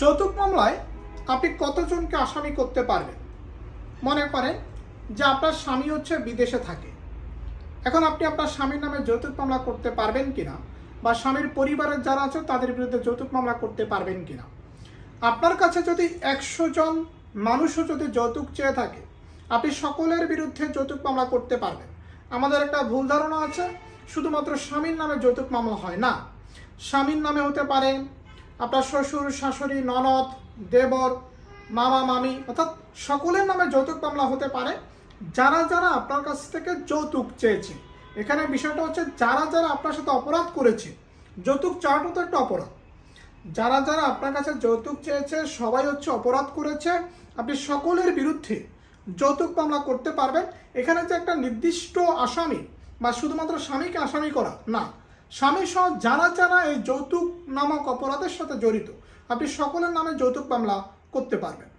যৌতুক মামলায় আপনি কতজনকে আসামি করতে পারবেন? মনে করেন যে আপনার স্বামী হচ্ছে বিদেশে থাকে। এখন আপনি আপনার স্বামীর নামে যৌতুক মামলা করতে পারবেন কিনা বা স্বামীর পরিবারের যারা আছে তাদের বিরুদ্ধে যৌতুক মামলা করতে পারবেন কিনা? আপনার কাছে যদি একশো জন মানুষও যদি যৌতুক চেয়ে থাকে, আপনি সকলের বিরুদ্ধে যৌতুক মামলা করতে পারবেন। আমাদের একটা ভুল ধারণা আছে, শুধুমাত্র স্বামীর নামে যৌতুক মামলা হয় না। স্বামীর নামে হতে পারে আপনার শ্বশুর, শাশুড়ি, ননদ, দেবর, মামা, মামি, অর্থাৎ সকলের নামে যৌতুক মামলা হতে পারে। যারা যারা আপনার কাছ থেকে যৌতুক চেয়েছে, এখানে বিষয়টা হচ্ছে যারা যারা আপনার সাথে অপরাধ করেছে, যৌতুক চাওয়াটা তো একটা অপরাধ। যারা যারা আপনার কাছে যৌতুক চেয়েছে, সবাই হচ্ছে অপরাধ করেছে, আপনি সকলের বিরুদ্ধে যৌতুক মামলা করতে পারবেন। এখানে যে একটা নির্দিষ্ট আসামি, বা শুধুমাত্র স্বামীকে আসামি করা না স্বামী সহ যারা যারা এই যৌতুক নামক অপরাধের সাথে জড়িত। আপনি সকলের নামে যৌতুক মামলা করতে পারবেন।